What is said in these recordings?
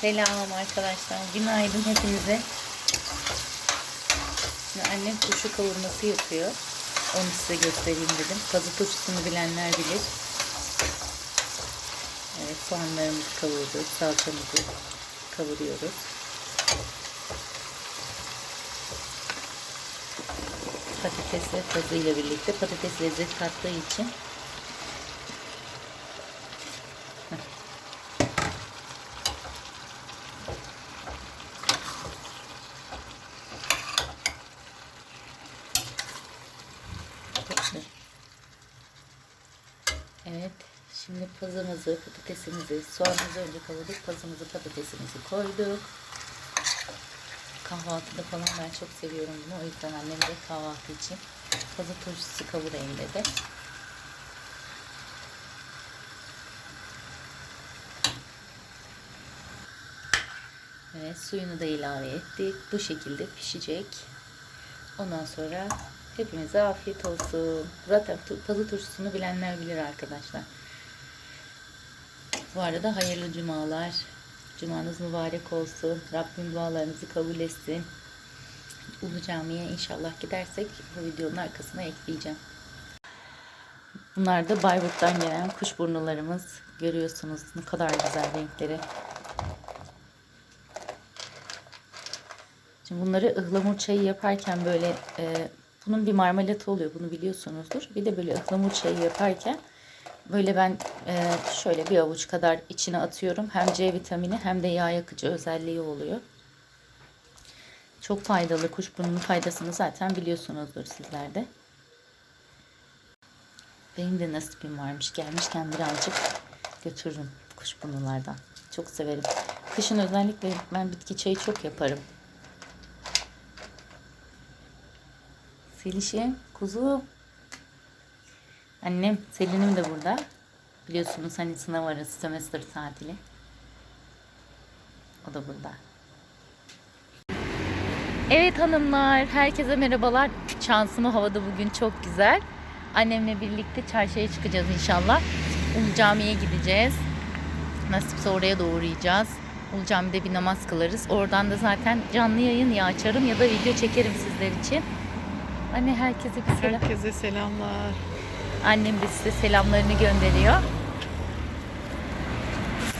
Selam arkadaşlar. Günaydın hepinize. Şimdi annem turşu kavurması yapıyor. Onu size göstereyim dedim. Kazı turşusunu bilenler bilir. Evet soğanlarımızı kavurduk. Salçamızı kavuruyoruz. Patates ve kazıyla birlikte patates lezzet kattığı için Evet. Şimdi pazımızı, patatesimizi, soğanımızı önce kavurduk. Pazımızı, patatesimizi koyduk. Kahvaltıda falan ben çok seviyorum bunu. O yüzden annem de kahvaltı için pazı turşusu kavurayım dedi. Evet suyunu da ilave ettik. Bu şekilde pişecek. Ondan sonra hepimize afiyet olsun. Zaten pazı turşusunu bilenler bilir arkadaşlar. Bu arada hayırlı cumalar. Cumanız mübarek olsun. Rabbim dualarınızı kabul etsin. Ulu Cami'ye inşallah gidersek bu videonun arkasına ekleyeceğim. Bunlar da Bayburt'tan gelen kuşburnularımız. Görüyorsunuz ne kadar güzel renkleri. Şimdi bunları ıhlamur çayı yaparken böyle e, bunun bir marmelatı oluyor bunu biliyorsunuzdur. Bir de böyle ıhlamur çayı yaparken böyle ben e, şöyle bir avuç kadar içine atıyorum. Hem C vitamini hem de yağ yakıcı özelliği oluyor. Çok faydalı kuşburnunun faydasını zaten biliyorsunuzdur sizler de. Benim de nasibim varmış. Gelmişken birazcık götürürüm kuşburnulardan. Çok severim. Kışın özellikle ben bitki çayı çok yaparım. Selişim, kuzum. Annem, Selin'im de burada. Biliyorsunuz hani sınav arası, semester tatili. O da burada. Evet hanımlar, herkese merhabalar. Şansımı havada bugün çok güzel. Annemle birlikte çarşıya çıkacağız inşallah. Ulu Cami'ye gideceğiz. Nasipse oraya da uğrayacağız. Ulu Cami'de bir namaz kılarız. Oradan da zaten canlı yayın ya açarım ya da video çekerim sizler için. Anne herkese bir selam. Herkese selamlar. Annem de size selamlarını gönderiyor.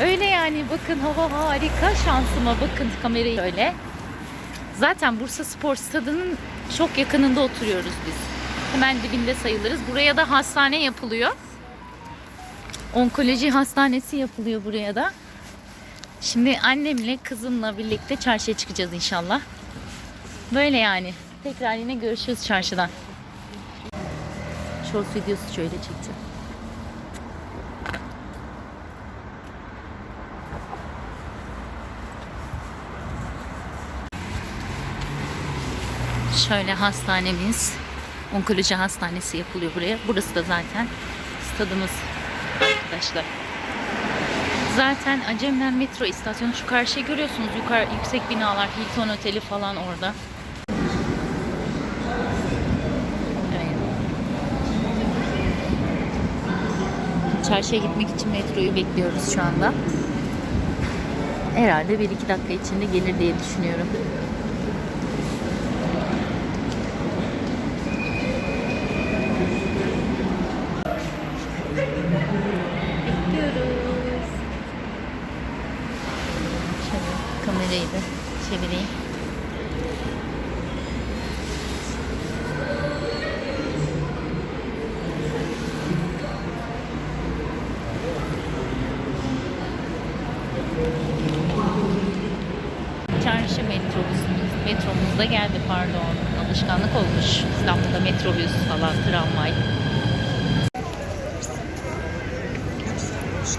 Öyle yani bakın hava harika şansıma bakın kamerayı öyle. Zaten Bursa Spor Stadı'nın çok yakınında oturuyoruz biz. Hemen dibinde sayılırız. Buraya da hastane yapılıyor. Onkoloji hastanesi yapılıyor buraya da. Şimdi annemle kızımla birlikte çarşıya çıkacağız inşallah. Böyle yani. Tekrar yine görüşürüz çarşıdan. Short videosu şöyle çekeceğim. Şöyle hastanemiz, onkoloji hastanesi yapılıyor buraya. Burası da zaten stadımız arkadaşlar. Zaten Acemden metro istasyonu şu karşıyı görüyorsunuz. Yukarı yüksek binalar, Hilton Oteli falan orada. Evet. Çarşıya gitmek için metroyu bekliyoruz şu anda. Herhalde 1-2 dakika içinde gelir diye düşünüyorum. Bekliyoruz. Şöyle kamerayı da çevireyim. Çarşı metrobüs, metromuz da geldi pardon. Alışkanlık olmuş. İstanbul'da metrobüs falan, tramvay.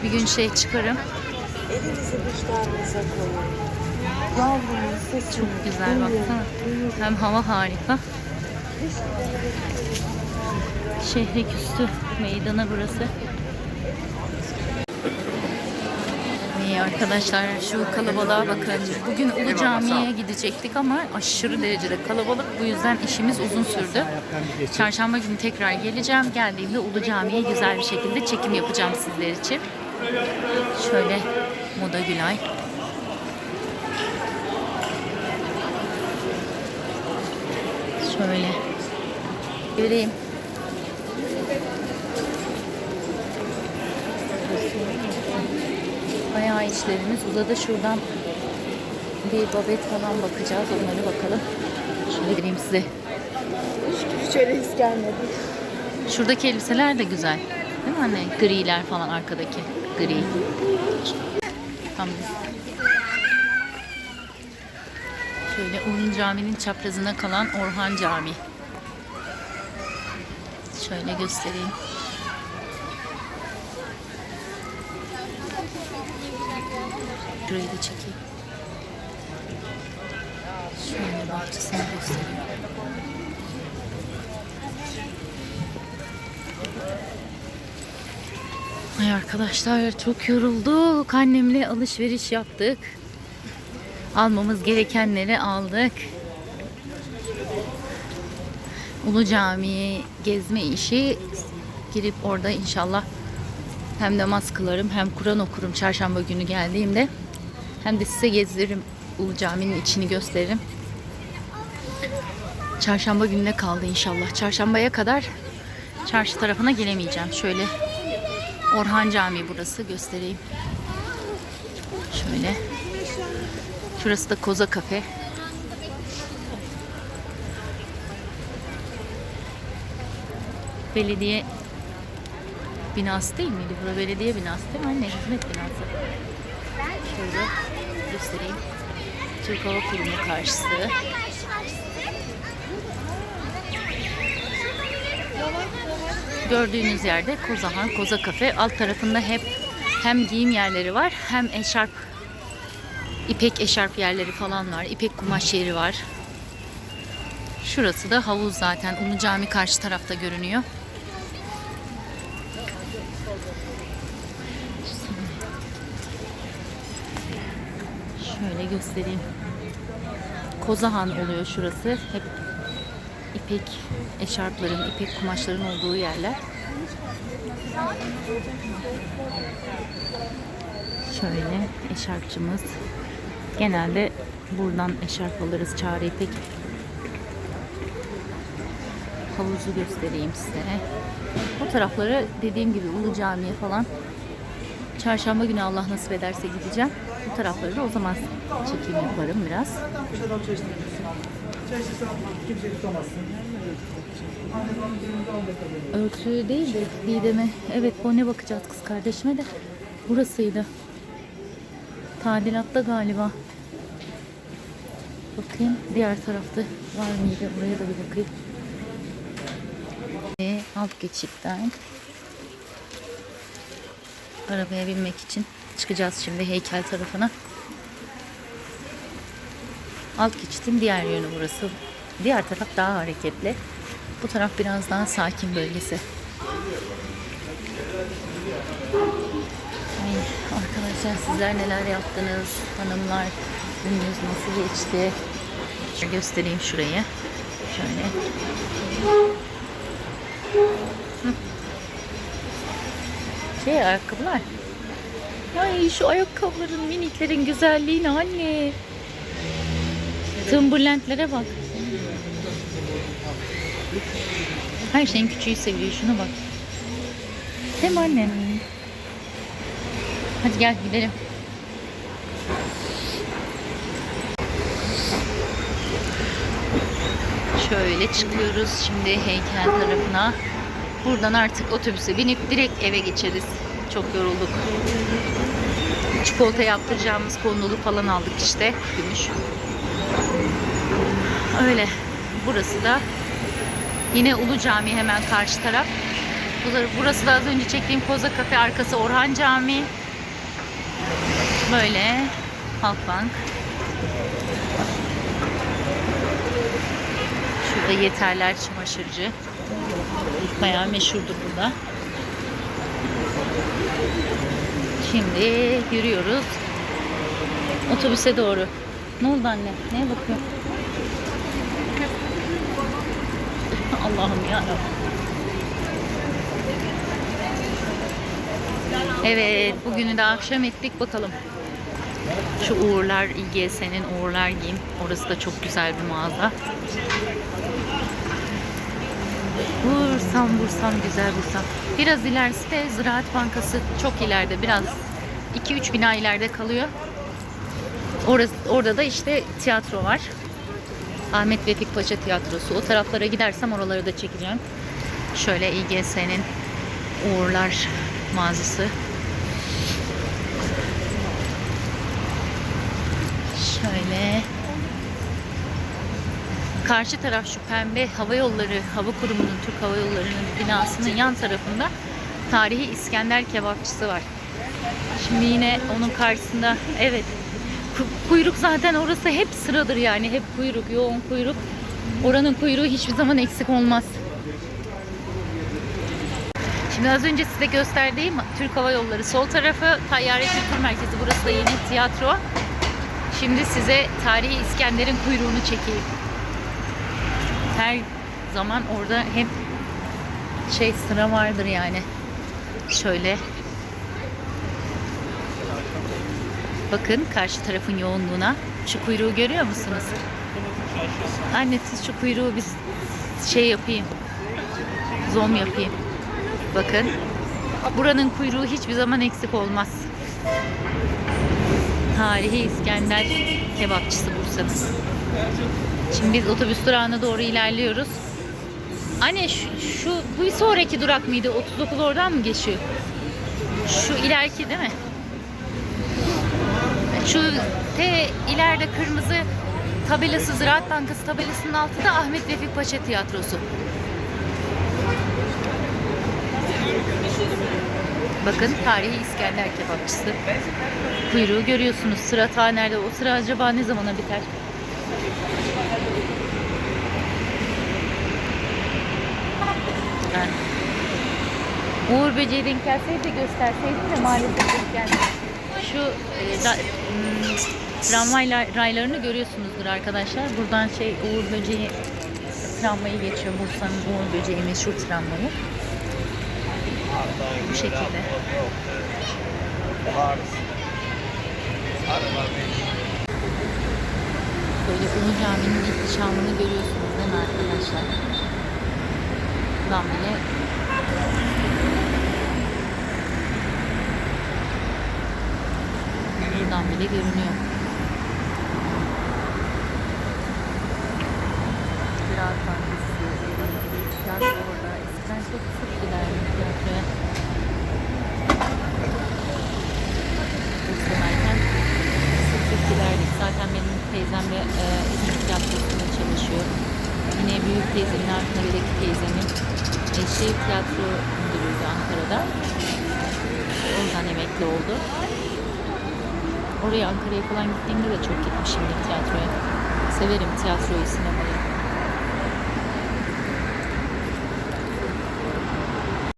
Bir gün şey çıkarım. Elinizi vicdanınıza koyun. Yavrumun sesini Çok güzel baksana. Hem hava harika. Şehriküstü meydanı burası. İyi arkadaşlar şu kalabalığa bakın. Bugün Ulu Cami'ye gidecektik ama aşırı derecede kalabalık. Bu yüzden işimiz uzun sürdü. Çarşamba günü tekrar geleceğim. Geldiğimde Ulu Cami'ye güzel bir şekilde çekim yapacağım sizler için. Şöyle Moda Gülay. Şöyle. Göreyim. Bayağı işlerimiz uzadı. Şuradan bir babet falan bakacağız. Onları bakalım. Şöyle vereyim size. Hiç öyle his gelmedi. Şuradaki elbiseler de güzel. Değil mi anne? Griler falan arkadaki. Gri. Tamam. Şöyle Ulun Camii'nin çaprazında kalan Orhan Camii. Şöyle göstereyim. Şurayı da çekeyim. Şöyle bahçesini göstereyim. Ay arkadaşlar çok yorulduk. Annemle alışveriş yaptık. Almamız gerekenleri aldık. Ulu Camii'ye gezme işi girip orada inşallah hem namaz kılarım hem Kur'an okurum çarşamba günü geldiğimde. Hem de size gezdiririm Ulu Cami'nin içini gösteririm. Çarşamba gününe kaldı inşallah. Çarşambaya kadar çarşı tarafına gelemeyeceğim. Şöyle Orhan Camii burası göstereyim. Şöyle. Şurası da Koza Kafe. Belediye binası değil miydi? Bura belediye binası değil mi? Anne hizmet binası. Şöyle göstereyim. Türk Hava Kurumu karşısı. Gördüğünüz yerde Kozahan, Koza Kafe. Alt tarafında hep hem giyim yerleri var hem eşarp, ipek eşarp yerleri falan var. İpek kumaş yeri var. Şurası da havuz zaten. Ulu Cami karşı tarafta görünüyor. Şöyle göstereyim. Kozahan oluyor şurası. Hep ipek eşarpların, ipek kumaşların olduğu yerler. Şöyle eşarpçımız. Genelde buradan eşarp alırız. Çağrı ipek. Havuzu göstereyim size. Bu tarafları dediğim gibi Ulu Cami'ye falan çarşamba günü Allah nasip ederse gideceğim. Bu tarafları da o zaman çekim yaparım biraz. Örtü değil de Didem'e. Evet bone bakacağız kız kardeşime de. Burasıydı. Tadilatta galiba. Bakayım diğer tarafta var mıydı? Buraya da bir bakayım. Ve alt geçitten arabaya binmek için çıkacağız şimdi heykel tarafına. Alt geçitin diğer yönü burası. Diğer taraf daha hareketli. Bu taraf biraz daha sakin bölgesi. Ay, arkadaşlar sizler neler yaptınız? Hanımlar gününüz nasıl geçti? Şöyle göstereyim şurayı. Şöyle. Şey ayakkabılar. Ay şu ayakkabıların miniklerin güzelliğine anne. Timberland'lere bak. Her şeyin küçüğü seviyor. Şuna bak. Değil mi anne? Hadi gel gidelim. Şöyle çıkıyoruz şimdi heykel tarafına. Buradan artık otobüse binip direkt eve geçeriz. Çok yorulduk. Çikolata yaptıracağımız kondolu falan aldık işte. Gümüş. Öyle. Burası da yine Ulu Cami hemen karşı taraf. Bu- Burası da az önce çektiğim Koza Kafe arkası Orhan Camii. Böyle Halkbank. Şurada Yeterler Çamaşırcı. Bayağı meşhurdur burada. Şimdi yürüyoruz. Otobüse doğru. Ne oldu anne? Neye bakıyor? Allah'ım ya. Evet, bugünü de akşam ettik bakalım. Şu Uğurlar İGS'nin Uğurlar Giyim. Orası da çok güzel bir mağaza. Vursam vursam güzel vursam. Biraz ilerisi de Ziraat Bankası çok ileride biraz 2-3 bina ileride kalıyor. Orası, orada da işte tiyatro var. Ahmet Vefik Paşa Tiyatrosu. O taraflara gidersem oraları da çekeceğim. Şöyle İGS'nin Uğurlar mağazası. Şöyle. Karşı taraf şu pembe hava yolları, hava kurumunun, Türk Hava Yolları'nın binasının yan tarafında tarihi İskender kebapçısı var. Şimdi yine onun karşısında evet ku- kuyruk zaten orası hep sıradır yani hep kuyruk, yoğun kuyruk. Oranın kuyruğu hiçbir zaman eksik olmaz. Şimdi az önce size gösterdiğim Türk Hava Yolları sol tarafı Tayyare Kültür Merkezi. Burası da yine tiyatro. Şimdi size tarihi İskender'in kuyruğunu çekeyim. Her zaman orada hep şey sıra vardır yani. Şöyle. Bakın karşı tarafın yoğunluğuna. Şu kuyruğu görüyor musunuz? Anne siz şu kuyruğu biz şey yapayım. Zoom yapayım. Bakın. Buranın kuyruğu hiçbir zaman eksik olmaz. Tarihi İskender kebapçısı Bursa'nın. Şimdi biz otobüs durağına doğru ilerliyoruz. Anne şu, şu bu sonraki durak mıydı? 39 oradan mı geçiyor? Şu ileriki değil mi? Şu te ileride kırmızı tabelası Ziraat Bankası tabelasının altı da Ahmet Vefik Paşa Tiyatrosu. Bakın tarihi İskender kebapçısı. Kuyruğu görüyorsunuz. Sıra ta nerede? O sıra acaba ne zamana biter? Ben Uğur Böceği denk gelseydi gösterseydim de maalesef denk gelmedi. Şu e, da, m, tramvay la- raylarını görüyorsunuzdur arkadaşlar. Buradan şey Uğur Böceği tramvayı geçiyor. Bursa'nın Uğur Böceği meşhur tramvayı. Bu şekilde. Böyle Ulu Cami'nin ihtişamını görüyorsunuz değil mi arkadaşlar? Buradan bile buradan bile görünüyor. Ziraat Bankası, tiyatro orada. Eskiden çok sık giderdim tiyatroya. Bursa'dayken sık sık giderdik. Zaten benim teyzem de e, İzmir tiyatrosunda çalışıyor. Yine büyük teyzemin, Ankara'daki teyzemin eşi tiyatro müdürüydü Ankara'da. Oradan emekli oldu. Oraya Ankara'ya falan gittiğimde de çok gitmişimdir tiyatroya. Severim tiyatroyu, sinemayı.